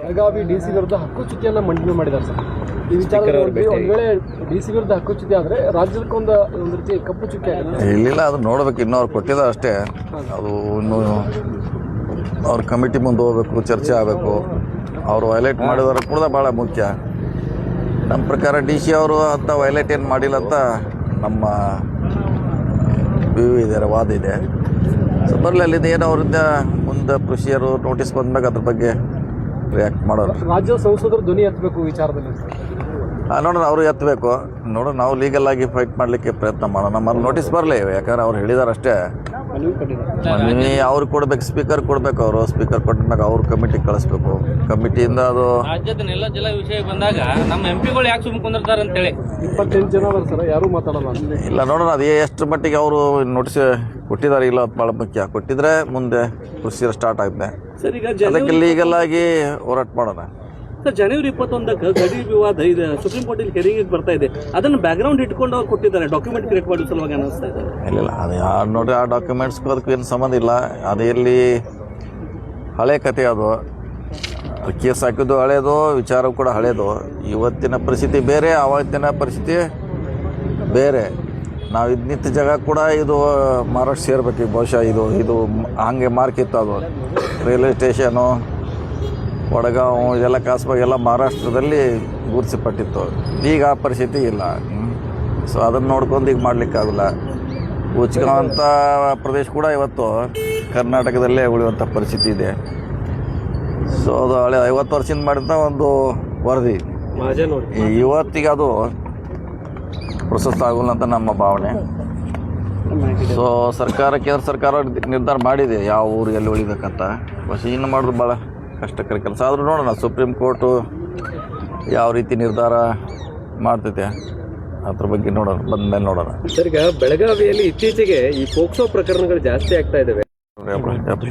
Belagavi D C ವಿರುದ್ಧ ಹಕ್ಕುಚ್ಯುತಿಯನ್ನ ಮಂಡನೆ ಮಾಡಿದ್ದಾರೆ ಸರ್. ಈ ವಿಚಾರ ಒಂದ್ ವೇಳೆ ಡಿ ಸಿ ವಿರುದ್ಧ ಹಕ್ಕುಚ್ಯುತಿ ಆದ್ರೆ ರಾಜ್ಯಕ್ಕೊಂದು ಒಂದ್ ರೀತಿ ಕಪ್ಪು ಚುಕ್ಕಿ ಆಗುತ್ತೆ ಇಲ್ಲಿಲ್ಲ ಅದು ನೋಡ್ಬೇಕು ಇನ್ನೂ ಅವ್ರು ಕೊಟ್ಟಿದ ಅಷ್ಟೇ. ಅದು ಇನ್ನು ಅವ್ರ ಕಮಿಟಿ ಮುಂದೆ ಹೋಗ್ಬೇಕು ಚರ್ಚೆ ಆಗಬೇಕು. ಅವರು ವೈಲೇಟ್ ಮಾಡಿದವರು ಕೂಡ ಭಾಳ ಮುಖ್ಯ. ನಮ್ಮ ಪ್ರಕಾರ ಡಿ ಸಿ ಅವರು ಅಂತ ವೈಲೇಟ್ ಏನು ಮಾಡಿಲ್ಲ ಅಂತ ನಮ್ಮ ವ್ಯೂ ಇದೆ ವಾದ ಇದೆ. ಸೊ ಬರಲಿ ಅಲ್ಲಿಂದ ಏನು ಅವರಿಂದ ಮುಂದೆ ಕೃಷಿಯರು ನೋಟಿಸ್ ಬಂದ್ಮೇಲೆ ಅದ್ರ ಬಗ್ಗೆ ರಿಯಾಕ್ಟ್ ಮಾಡೋಲ್ಲ ರಾಜ್ಯ ಸಂಸದರು ಧ್ವನಿ ಎತ್ತಬೇಕು ವಿಚಾರದಲ್ಲಿ ನೋಡೋಣ ಅವರು ಎತ್ತಬೇಕು ನೋಡೋಣ ನಾವು ಲೀಗಲ್ ಆಗಿ ಫೈಟ್ ಮಾಡಲಿಕ್ಕೆ ಪ್ರಯತ್ನ ಮಾಡೋಣ. ನಮ್ಮಲ್ಲಿ ನೋಟಿಸ್ ಬರಲಿ. ಯಾಕಂದ್ರೆ ಅವ್ರು ಹೇಳಿದಾರಷ್ಟೇ. ಮನವಿ ಅವ್ರು ಕೊಡ್ಬೇಕು ಸ್ಪೀಕರ್ ಕೊಡ್ಬೇಕು ಅವರು. ಸ್ಪೀಕರ್ ಕೊಟ್ಟಾಗ ಅವ್ರ ಕಮಿಟಿ ಕಳಿಸ್ಬೇಕು. ಕಮಿಟಿಯಿಂದ ಅದು ರಾಜ್ಯದ ಜಿಲ್ಲಾ ಜಲ ವಿಷಯ ಬಂದಾಗ ನಮ್ಮ ಎಂ ಪಿಗಳು ಯಾಕೆ ಸುಮ್ಮನೆ ಕುಂದಿರ್ತಾರೆ ಅಂತೇಳಿ. ಇಪ್ಪತ್ತೆಂಟು ಜನ ಅದಾರ ಸರ್ ಯಾರೂ ಮಾತಾಡಲ್ಲ. ಇಲ್ಲ ನೋಡೋಣ ಅದು ಎಷ್ಟು ಮಟ್ಟಿಗೆ ಅವರು ನೋಟಿಸ್ ಕೊಟ್ಟಿದ್ದಾರೆ ಇಲ್ಲ ಅದು ಭಾಳ ಮುಖ್ಯ. ಕೊಟ್ಟಿದ್ರೆ ಮುಂದೆ ಕೃಷಿ ಸ್ಟಾರ್ಟ್ ಆಗುತ್ತೆ. ಸರ್ ಈಗ ಅದಕ್ಕೆ ಲೀಗಲ್ ಆಗಿ ಹೋರಾಟ ಮಾಡೋಣ. ಸರ್ ಜನವರಿ ಇಪ್ಪತ್ತೊಂದಕ್ಕೆ ಗಡಿ ವಿವಾದ ಇದೆ. ಸುಪ್ರೀಂ ಕೋರ್ಟ್ ಹೆರಿಂಗ್ ಬರ್ತಾ ಇದೆ. ಅದನ್ನ ಬ್ಯಾಕ್ಗ್ರೌಂಡ್ ಇಟ್ಕೊಂಡು ಅವ್ರು ಕೊಟ್ಟಿದ್ದಾರೆ. ಡಾಕ್ಯುಮೆಂಟ್ ಕ್ರಿಯೇಟ್ ಮಾಡೋ ಸಲುವಾಗಿ ಅನಿಸ್ತಾ ಇದೆ. ಇಲ್ಲ ಅದು ಯಾರು ನೋಡಿ ಆ ಡಾಕ್ಯುಮೆಂಟ್ಸ್ಗೂ ಅದಕ್ಕೂ ಏನು ಸಂಬಂಧ ಇಲ್ಲ. ಅದಲ್ಲಿ ಹಳೆ ಕತೆ ಅದು. ಕೇಸ್ ಹಾಕಿದ್ದು ಹಳೇದು ವಿಚಾರ ಕೂಡ ಹಳೇದು. ಇವತ್ತಿನ ಪರಿಸ್ಥಿತಿ ಬೇರೆ ಆವತ್ತಿನ ಪರಿಸ್ಥಿತಿ ಬೇರೆ. ನಾವು ಇದು ನಿಂತ ಜಾಗ ಕೂಡ ಇದು ಮಹಾರಾಷ್ಟ್ರ ಸೇರ್ಬೇಕು. ಬಹುಶಃ ಇದು ಇದು ಹಾಗೆ ಮಾರ್ಕಿತ್ತು ಅದು. ರೈಲ್ವೆ ಸ್ಟೇಷನು ವಡಗಾಂವ್ ಎಲ್ಲ ಕಾಸ್ಬಾಗ್ ಎಲ್ಲ ಮಹಾರಾಷ್ಟ್ರದಲ್ಲಿ ಗುರುತಿಸಲ್ಪಟ್ಟಿತ್ತು ಈಗ ಆ ಪರಿಸ್ಥಿತಿ ಇಲ್ಲ. ಸೊ ಅದನ್ನು ನೋಡ್ಕೊಂಡು ಈಗ ಮಾಡಲಿಕ್ಕಾಗಲ್ಲ. ಉಚ್ಕೊಂತ ಪ್ರದೇಶ ಕೂಡ ಇವತ್ತು ಕರ್ನಾಟಕದಲ್ಲೇ ಉಳಿಯುವಂಥ ಪರಿಸ್ಥಿತಿ ಇದೆ. ಸೊ ಅದು ಹಳೆ ಐವತ್ತು ವರ್ಷದಿಂದ ಮಾಡಿದ ಒಂದು ವರದಿ. ಇವತ್ತಿಗೆ ಅದು ಪ್ರಶಸ್ತ ಆಗೋಲ್ಲ ಅಂತ ನಮ್ಮ ಭಾವನೆ. ಸೊ ಸರ್ಕಾರ ಕೇಂದ್ರ ಸರ್ಕಾರ ನಿರ್ಧಾರ ಮಾಡಿದೆ ಯಾವ ಊರು ಎಲ್ಲಿ ಉಳಿಬೇಕಂತ. ಬಸ್ ಇನ್ನು ಮಾಡೋದು ಭಾಳ ಕಷ್ಟಕರ ಕೆಲಸ. ಆದರೂ ನೋಡೋಣ ಸುಪ್ರೀಂ ಕೋರ್ಟು ಯಾವ ರೀತಿ ನಿರ್ಧಾರ ಮಾಡ್ತೈತೆ ಅದ್ರ ಬಗ್ಗೆ ನೋಡೋಣ ಬಂದ್ಮೇಲೆ ನೋಡೋಣ. ಸರ್ ಈಗ ಬೆಳಗಾವಿಯಲ್ಲಿ ಇತ್ತೀಚೆಗೆ ಈ ಪೋಕ್ಸೋ ಪ್ರಕರಣಗಳು ಜಾಸ್ತಿ ಆಗ್ತಾ ಇದಾವೆ.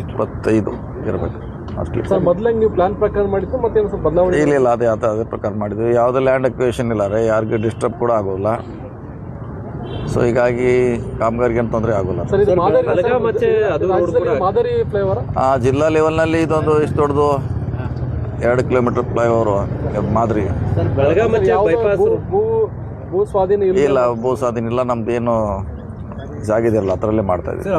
ಇಪ್ಪತ್ತೈದು ಇರಬೇಕು. ಅಷ್ಟು. ಸರ್ ಮೊದಲಂಗೆ ನೀವು ಪ್ಲಾನ್ ಪ್ರಕಾರ ಮಾಡಿದ್ದು ಮತ್ತೆ ಸ್ವಲ್ಪ ಬದಲಾವಣೆ? ಇಲ್ಲ ಇಲ್ಲ ಅದೇ ಅದೇ ಅದೇ ಪ್ರಕಾರ ಮಾಡಿದ್ವಿ ಯಾವುದೇ ಲ್ಯಾಂಡ್ ಅಕ್ವೇಷನ್ ಇಲ್ಲ ರೀ ಯಾರಿಗೂ ಡಿಸ್ಟರ್ಬ್ ಕೂಡ ಆಗೋಲ್ಲ ಸೊ ಹೀಗಾಗಿ ಕಾಮಗಾರಿಗೆ ಏನು ತೊಂದರೆ ಆಗೋಲ್ಲ. ಸರ್ ಬೆಳಗಾವಿ ಮತ್ತೆ ಅದು ರಾಜ್ಯದಲ್ಲಿ ಮಾದರಿ ಫ್ಲೈಓವರ್ ಆ ಜಿಲ್ಲಾ ಲೆವೆಲ್ನಲ್ಲಿ ಇದೊಂದು ಇಷ್ಟು ದೊಡ್ಡದು ಎರಡು ಕಿಲೋಮೀಟರ್ ಫ್ಲೈಓವರು ಮಾದರಿ. ಸರ್ ಬೆಳಗಾವಿ ಮತ್ತೆ ಬೈಪಾಸ್ ಭೂ ಭೂ ಭೂ ಸ್ವಾಧೀನ ಇಲ್ಲ ಇಲ್ಲ ಭೂ ಸ್ವಾಧೀನ ಇಲ್ಲ ನಮ್ದು ಏನು ಜಾಗ ಇದೆಯಲ್ಲ ಅದರಲ್ಲೇ ಮಾಡ್ತಾ ಇದ್ದೀವಿ.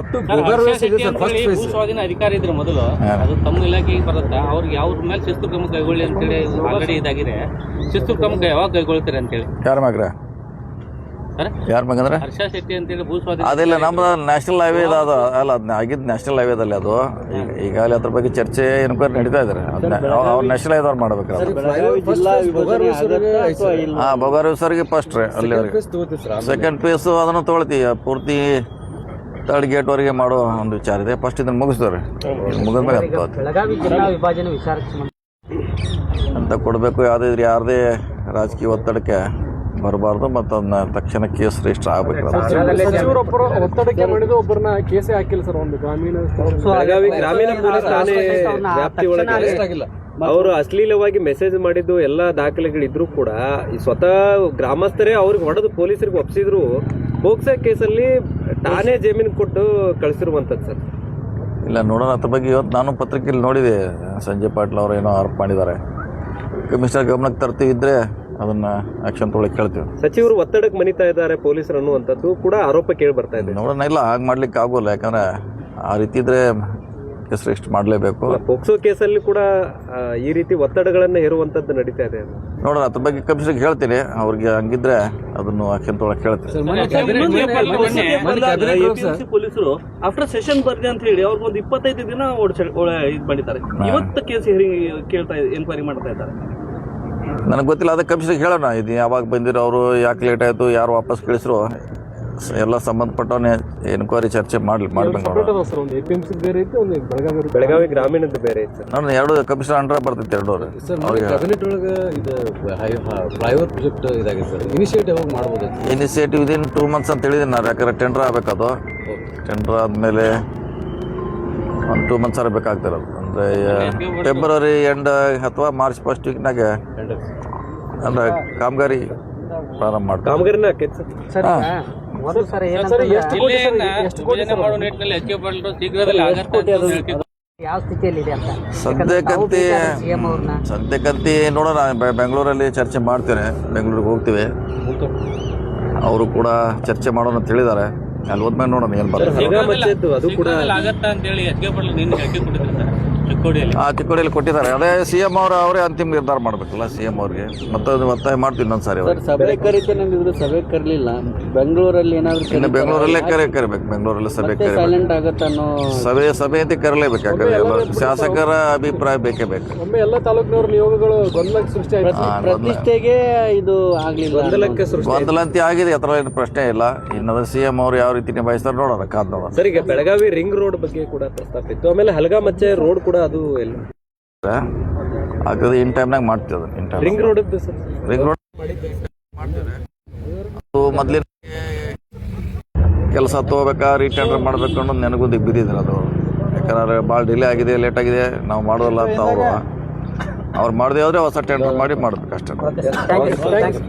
ಹರ್ಷ ಶೆಟ್ಟಿ ಅಂತ ಹೇಳಿ ಭೂ ಸ್ವಾಧೀನ ಅಧಿಕಾರಿ ಇದ್ರು ಮೊದಲು. ಅದು ತಮ್ಮ ಇಲಾಖೆಗೆ ಬರುತ್ತಾ. ಅವ್ರಿಗೆ ಅವ್ರ ಮೇಲೆ ಶಿಸ್ತು ಕ್ರಮ ಕೈಗೊಳ್ಳಿ ಅಂತೇಳಿ ಆಲ್ರೆಡಿ ಇದಾಗಿದೆ. ಶಿಸ್ತು ಕ್ರಮ ಯಾವಾಗ ಕೈಗೊಳ್ತೀರಿ ಅಂತೇಳಿ ಯಾರ ಯಾರ ಮಗಂದ್ರೆ ಅದಿಲ್ಲ ನಮ್ಮ ನ್ಯಾಷನಲ್ ಹೈವೇ ಅದು. ಅಲ್ಲ ಅದ್ ಆಗಿದ್ದು ನ್ಯಾಷನಲ್ ಹೈವೇದಲ್ಲಿ ಅದು. ಈಗ ಈಗಾಗಲೇ ಅದ್ರ ಬಗ್ಗೆ ಚರ್ಚೆ ಎನ್ಕ್ವೈರಿ ನಡೀತಾ ಇದ್ದಾರೆ ಅದನ್ನ ಅವ್ರು ನ್ಯಾಷನಲ್ ಹೈವೇದವ್ರು ಮಾಡ್ಬೇಕು ಹಾಂ ಬೊಗಾರಿ ಸರ್ಗೆ ಫಸ್ಟ್ ರೀ ಅಲ್ಲಿ ಸೆಕೆಂಡ್ ಪೀಸು ಅದನ್ನು ತೊಗೊಳ್ತೀವಿ. ಪೂರ್ತಿ ತರ್ಡ್ ಗೇಟ್ವರೆಗೆ ಮಾಡೋ ಒಂದು ವಿಚಾರ ಇದೆ. ಫಸ್ಟ್ ಇದನ್ನ ಮುಗಿಸ್ತಾರೆ. ಮುಗಿದ ಮೇಲೆ ತಗೋತೀವಿ. ಬೆಳಗಾವಿ ಜಿಲ್ಲಾ ವಿಭಜನೆ ವಿಚಾರಕ್ಕೆ ಅಂತ ಕೊಡಬೇಕು ಯಾವುದೇ ಇದ್ರೆ ಯಾರದೇ ರಾಜಕೀಯ ಒತ್ತಡಕ್ಕೆ ಬರಬಾರ್ದು ಮತ್ತು ಅದನ್ನ ತಕ್ಷಣ ಕೇಸ್ ರಿಜಿಸ್ಟರ್ ಆಗಬೇಕು. ಸಚಿವರೊಬ್ಬರು ಒತ್ತಡಕ್ಕೆ ಮಾಡಿದ ಒಬ್ಬರನ್ನ ಕೇಸೇ ಹಾಕಿಲ್ಲ ಸರ್ ಒಂದು ಗ್ರಾಮೀಣ ಗ್ರಾಮೀಣ ಪೊಲೀಸ್ ಠಾಣೆ ವ್ಯಾಪ್ತಿ ಒಳಗೆ ಅವರು ಅಶ್ಲೀಲವಾಗಿ ಮೆಸೇಜ್ ಮಾಡಿದ್ದು ಎಲ್ಲ ದಾಖಲೆಗಳಿದ್ರು ಕೂಡ ಈ ಸ್ವತಃ ಗ್ರಾಮಸ್ಥರೇ ಅವ್ರಿಗೆ ಹೊಡೆದು ಪೊಲೀಸರಿಗೆ ಒಪ್ಸಿದ್ರು ಹೋಗ್ಸೋ ಕೇಸಲ್ಲಿ ಠಾಣೆ ಜಮೀನು ಕೊಟ್ಟು ಕಳಿಸಿರುವಂತದ್ದು ಸರ್. ಇಲ್ಲ ನೋಡೋಣ ಅದ್ರ ಬಗ್ಗೆ ಇವತ್ತು ನಾನು ಪತ್ರಿಕೆಯಲ್ಲಿ ನೋಡಿದೆ ಸಂಜಯ್ ಪಾಟೀಲ್ ಅವರು ಏನೋ ಆರೋಪ ಮಾಡಿದ್ದಾರೆ. ಕಮಿಷನರ್ ಗಮನಕ್ಕೆ ತರ್ತೀವಿ ಇದ್ರೆ ಅದನ್ನ ಆಕ್ಷನ್ ತೊಗೊಳಕ್ಕೆ ಕೇಳ್ತೀವಿ. ಸಚಿವರು ಒತ್ತಡಕ್ಕೆ ಮನಿತಾ ಇದ್ದಾರೆ ಪೊಲೀಸರು ಅನ್ನುವಂಥದ್ದು ಕೂಡ ಆರೋಪ ಕೇಳಿ ಬರ್ತಾ ಇದೆ. ನೋಡೋಣ ಇಲ್ಲ ಹಾಗೆ ಮಾಡ್ಲಿಕ್ಕೆ ಆಗೋಲ್ಲ. ಯಾಕಂದ್ರೆ ಆ ರೀತಿ ಇದ್ರೆ ಕೇಸ್ ರಿಜಿಸ್ಟರ್ ಮಾಡಲೇಬೇಕು. ಪೋಕ್ಸೋ ಕೇಸಲ್ಲಿ ಕೂಡ ಆ, ಈ ರೀತಿ ಒತ್ತಡಗಳನ್ನು ಹೇರುವಂಥದ್ದು ನಡೀತಾ ಇದೆ. ನೋಡೋಣ ಅದ್ರ ಬಗ್ಗೆ ಕಮಿಷನ್ಗೆ ಹೇಳ್ತೀನಿ. ಅವ್ರಿಗೆ ಹಂಗಿದ್ರೆ ಅದನ್ನು ಆಕ್ಷನ್ ತೊಗೊಳಕ್ಕೆ ಹೇಳ್ತೀನಿ ಪೊಲೀಸರು ಆಫ್ಟರ್ ಸೆಷನ್ ಬರ್ಲಿ ಅಂತ ಹೇಳಿ ಅವ್ರಿಗೆ ಒಂದು ಇಪ್ಪತ್ತೈದು ದಿನ ಓಡಿಸ ಇದು ಮಾಡಿದ್ದಾರೆ. ಇವತ್ತು ಕೇಸ್ ಹೇರಿ ಕೇಳ್ತಾ ಎನ್ಕ್ವೈರಿ ಮಾಡ್ತಾ ಇದ್ದಾರೆ. ನನಗೆ ಗೊತ್ತಿಲ್ಲ ಅದಕ್ಕೆ ಕಮಿಷನ್ ಹೇಳೋಣ. ಇದು ಯಾವಾಗ ಬಂದಿರೋ ಅವರು ಯಾಕೆ ಲೇಟ್ ಆಯಿತು ಯಾರು ವಾಪಸ್ ಕಳಿಸ್ರು? ಎಲ್ಲ ಸಂಬಂಧಪಟ್ಟವನೇ ಎನ್ಕ್ವೈರಿ ಚರ್ಚೆ ಮಾಡ್ಲಿ ಮಾಡ್ಬೇಕು ಬೆಳಗಾವಿ ಗ್ರಾಮೀಣದ ಬೇರೆ ನಾನು ಎರಡು ಕಮಿಷನ್ ಅಂಡ್ರ ಬರ್ತೈತೆ ಎರಡು ಇನಿಶಿಯೇಟಿವ್ ಕ್ಯಾಬಿನೆಟ್ ಒಳಗೆ ಇದು ಫ್ಲೈಓವರ್ ಪ್ರಾಜೆಕ್ಟ್ ಇದಾಗಿದೆ ಸರ್. ಇನಿಷಿಯೇಟಿವ್ ಹೋಗಿ ಮಾಡ್ಬೋದು ಇನಿಷಿಯೇಟಿವ್ ವಿದಿನ್ ಟೂ ಮಂತ್ಸ್ ಅಂತ ಹೇಳಿದ್ದೀನಿ ನಾನು ಯಾಕಂದ್ರೆ ಟೆಂಡರ್ ಆಗಬೇಕದು. ಟೆಂಡರ್ ಆದಮೇಲೆ ಒಂದು ಟೂ ಮಂತ್ಸ್ ಆರ ಬೇಕಾಗ್ತಿರೋದು. ಅಂದರೆ ಫೆಬ್ರವರಿ ಎಂಡ್ ಅಥವಾ ಮಾರ್ಚ್ ಫಸ್ಟ್ ವೀಕ್ನಾಗ ಅಂದ್ರೆ ಕಾಮಗಾರಿ ಪ್ರಾರಂಭ ಮಾಡ್ತಾರೆ. ಸದ್ಯಕ್ಕಂತೆ ಸದ್ಯಕ್ಕಂತೆ ನೋಡೋಣ ಬೆಂಗಳೂರಲ್ಲಿ ಚರ್ಚೆ ಮಾಡ್ತೇನೆ ಬೆಂಗಳೂರಿಗೆ ಹೋಗ್ತೀವಿ. ಅವರು ಕೂಡ ಚರ್ಚೆ ಮಾಡೋಣ ಅಂತ ಹೇಳಿದ್ದಾರೆ. ಅಲ್ಲಿ ಹೋದ್ಮೇಲೆ ನೋಡೋಣ ಏನು ಬರ್ತದೆ ಚಿಕ್ಕೋಡಿಯಲ್ಲಿ ಕೊಟ್ಟಿದ್ದಾರೆ. ಅದೇ ಸಿ ಎಂ ಅವರು ಅವರೇ ಅಂತಿಮ ನಿರ್ಧಾರ ಮಾಡಬೇಕಲ್ಲ ಸಿ ಎಂ ಅವ್ರಿಗೆ? ಮತ್ತೊಂದು ಒತ್ತಾಯ ಮಾಡ್ತೀವಿ ಇನ್ನೊಂದು ಸಾರಿ ಸಭೆ ಕರಿತೇನೆ ಸಭೆ ಕರಲಿಲ್ಲ. ಬೆಂಗಳೂರಲ್ಲಿ ಏನಾದರೂ ಇನ್ನು ಬೆಂಗಳೂರಲ್ಲೇ ಕರೆ ಕರಿಬೇಕು. ಬೆಂಗಳೂರಲ್ಲಿ ಸಭೆ ಕರಿಬೇಕು. ಸೈಲೆಂಟ್ ಆಗತ್ತೆ ಅನ್ನೋ ಸಭೆ ಸಭೆ ಅಂತ ಕರಲೇಬೇಕು ಯಾಕಂದ್ರೆ ಶಾಸಕರ ಅಭಿಪ್ರಾಯ ಬೇಕೇ ಬೇಕು. ಒಮ್ಮೆ ಎಲ್ಲ ತಾಲೂಕಿನವರು ನಿಯೋಗಗಳು ಗೊಂದಲ ಸೃಷ್ಟಿ ಪ್ರತಿಷ್ಠೆಗೆ ಇದು ಆಗ್ಲಿಲ್ಲ ಗೊಂದಲಕ್ಕೆ ಸೃಷ್ಟಿ ಗೊಂದಲಂತಿ ಆಗಿದೆ ಅದರ ಏನು ಪ್ರಶ್ನೆ ಇಲ್ಲ. ಇನ್ನದ ಸಿ ಎಂ ಅವರು ಯಾವ ರೀತಿ ನಿಭಾಯಿಸ್ತಾರೆ ನೋಡೋಣ ಕಾದ್ ನೋಡೋಣ. ಸರ್ ಈಗ ಬೆಳಗಾವಿ ರಿಂಗ್ ರೋಡ್ ಬಗ್ಗೆ ಕೂಡ ಪ್ರಸ್ತಾಪ ಇತ್ತು. ಆಮೇಲೆ ಹಲಗಾಮಚ್ಚೆ ರೋಡ್ ಕೂಡ ಅದು ಎಲ್ಲ ಆಗ್ತದೆ ಇನ್ ಟೈಮ್ನಾಗ ಮಾಡ್ತೀವಿ ಅದನ್ನ in time ring road sir. Ring road ಅದು ಮೊದಲಿನ ಕೆಲಸ ತೊಗೋಬೇಕಾ ರೀಟೆಂಡರ್ ಮಾಡ್ಬೇಕು ಅನ್ನೋದು ನನಗೂ ದಿಗ್ ಬಿದ್ದಿದ್ರು ಅದು. ಯಾಕಂದ್ರೆ ಭಾಳ ಡಿಲೇ ಆಗಿದೆ ಲೇಟ್ ಆಗಿದೆ ನಾವು ಮಾಡೋಲ್ಲ ಅಂತ ಅವರು. ಅವ್ರು ಮಾಡದೆ ಆದ್ರೆ ಹೊಸ ಟೆಂಡರ್ ಮಾಡಿ ಮಾಡ್ಬೇಕು ಅಷ್ಟೇ ಥ್ಯಾಂಕ್ ಯು